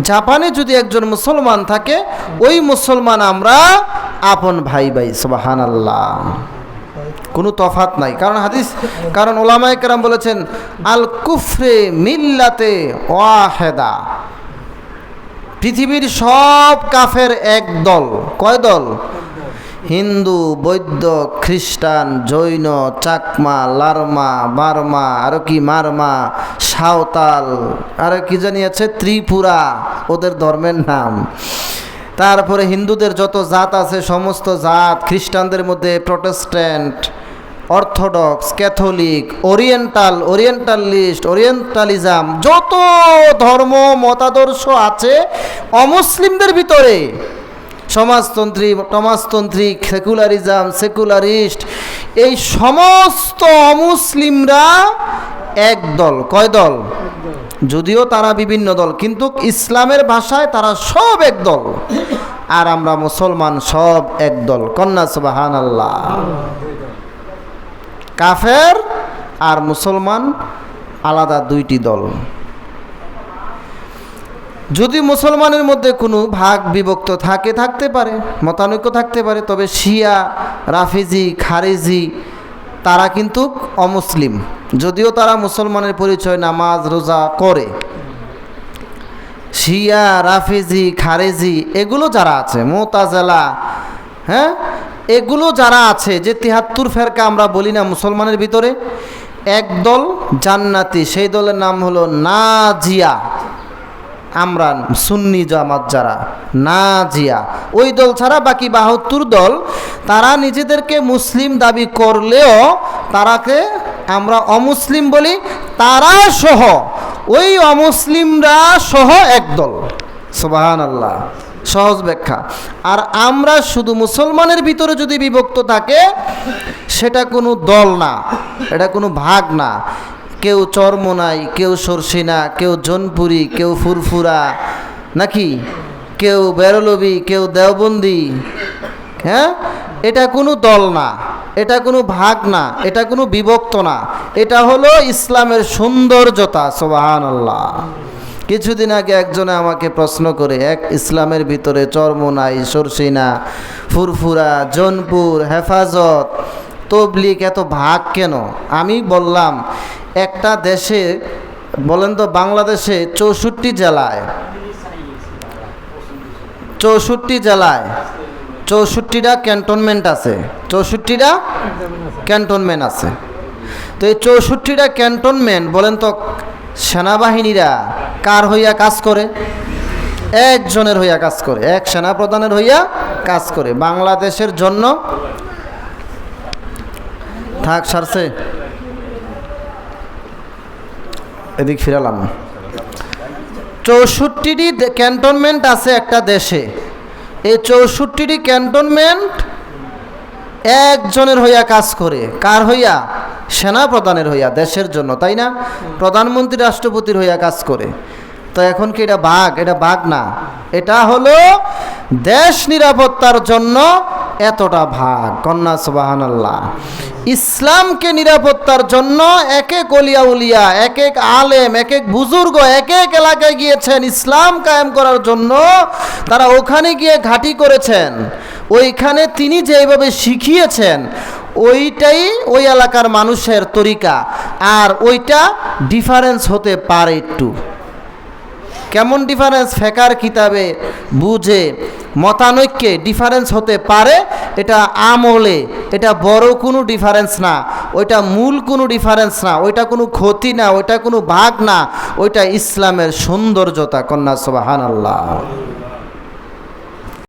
জাপানে যদি একজন মুসলমান থাকে, ওই মুসলমান আমরা আপন ভাই ভাই সুবাহান আল্লাহ কোনো তফাত নাই। কারণ হাদিস, কারণ ওলামায় কেরাম বলেছেন, আল কুফরে মিল্লাতে ওয়াহেদা। পৃথিবীর সব কাফের এক দল। কয় দল? হিন্দু বৌদ্ধ খ্রিস্টান, জৈন, চাকমা, লারমা, বার্মা আরও কি মারমা সাঁওতাল। আরও কি জানি আছে? ত্রিপুরা, ওদের ধর্মের নাম। তারপরে হিন্দুদের যত জাত আছে, সমস্ত জাত, খ্রিস্টানদের মধ্যে Protestant, Orthodox, Catholic, Oriental, Orientalist, Orientalism, যত ধর্ম, মতাদর্শ আছে, অমুসলিমদের ভিতরে, সমাজতন্ত্রী সমাজতন্ত্রী, সেকুলারিজম, সেকুলারিস্ট, এই সমস্ত অমুসলিমরা এক দল। কয় দল? যদিও তারা বিভিন্ন দল, কিন্তু ইসলামের ভাষায় তারা সব এক দল। আর আমরা মুসলমান সব এক দল। কন্যা সুবাহান আল্লাহ কাফের আর মুসলমান আলাদা দুইটি দল। যদি মুসলমানের মধ্যে কোনো ভাগ বিভক্ত থাকে, থাকতে পারে, মতানৈক্য থাকতে পারে, তবে শিয়া, রাফিজি, খারেজি, তারা কিন্তু অমুসলিম। যদিও তারা মুসলমানের পরিচয় নামাজ, রোজা করে। শিয়া, রাফিজি, খারেজি, এগুলো যারা আছে, মোতাজেলা হ্যাঁ? এগুলো যারা আছে, যে তিহাত্তর ফেরকা আমরা বলি না মুসলমানের ভিতরে, একদল জান্নাতি, সেই দলের নাম হলো নাজিয়া। আমরা সুন্নি জামাত যারা না জিয়া ওই দল ছাড়া বাকি বাহাত্তর দল, তারা নিজেদেরকে মুসলিম দাবি করলেও তারাকে আমরা অমুসলিম বলি, তারা সহ, ওই অমুসলিমরা সহ একদল। সুবাহান আল্লাহ সহজ ব্যাখ্যা। আর আমরা শুধু মুসলমানের ভিতরে যদি বিভক্ত থাকে, সেটা কোনো দল না, এটা কোনো ভাগ না। কেউ চরমোনাই, কেউ সরসিনা, কেউ জনপুরি, কেউ ফুরফুরা, নাকি? কেউ বেরলবি, কেউ দেওবন্দি হ্যাঁ? এটা কোনো দল না। এটা কোনো ভাগ না, এটা কোনো বিভক্ত না। এটা হলো ইসলামের সৌন্দর্যতা সোবাহান আল্লাহ কিছুদিন আগে একজনে আমাকে প্রশ্ন করে, এক ইসলামের ভিতরে চরমোনাই সরসিনা ফুরফুরা, জনপুর, হেফাজত তবলিক এত ভাগ কেন? আমি বললাম, একটা দেশে, বলেন তো বাংলাদেশে চৌষট্টি জেলায় চৌষট্টি জেলায় চৌষট্টিটা ক্যান্টনমেন্ট আছে। চৌষট্টিটা ক্যান্টনমেন্ট আছে। তো এই চৌষট্টিটা ক্যান্টনমেন্ট, বলেন তো, সেনাবাহিনীরা কার হইয়া কাজ করে? একজনের হইয়া কাজ করে, এক সেনাপ্রধানের হইয়া কাজ করে। বাংলাদেশের জন্য থাক, সারছে। এদিক ফিরালাম চৌষট্টিটি ক্যান্টনমেন্ট আছে একটা দেশে। এই চৌষট্টিটি ক্যান্টনমেন্ট একজনের হইয়া কাজ করে। কার হইয়া? সেনা প্রধানের হইয়া, দেশের জন্য, তাই না? প্রধানমন্ত্রী, রাষ্ট্রপতির হইয়া কাজ করে। তো এখন কি এটা বাঘ? এটা বাঘ না। এটা হলো দেশ নিরাপত্তার জন্য এতটা ভাগ। কন্যা সুবাহান আল্লাহ ইসলামকে নিরাপত্তার জন্য এক এক অলিয়া উলিয়া এক এক আলেম এক এক বুজুর্গ এক এক এলাকায় গিয়েছেন, ইসলাম কায়েম করার জন্য তারা ওখানে গিয়ে ঘাঁটি করেছেন। ওইখানে তিনি যেভাবে শিখিয়েছেন, ওইটাই ওই এলাকার মানুষের তরিকা। আর ওইটা ডিফারেন্স হতে পারে একটু। কেমন ডিফারেন্স ফেকার কিতাবে বুঝে, মতানৈক্যে ডিফারেন্স হতে পারে এটা আমলে, এটা বড় কোনো ডিফারেন্স না, ওইটা মূল কোনো ডিফারেন্স না, ওইটা কোনো ক্ষতি না, ওইটা কোনো ভাগ না, ওইটা ইসলামের সৌন্দর্যতা কন্যা সবাহান আল্লাহ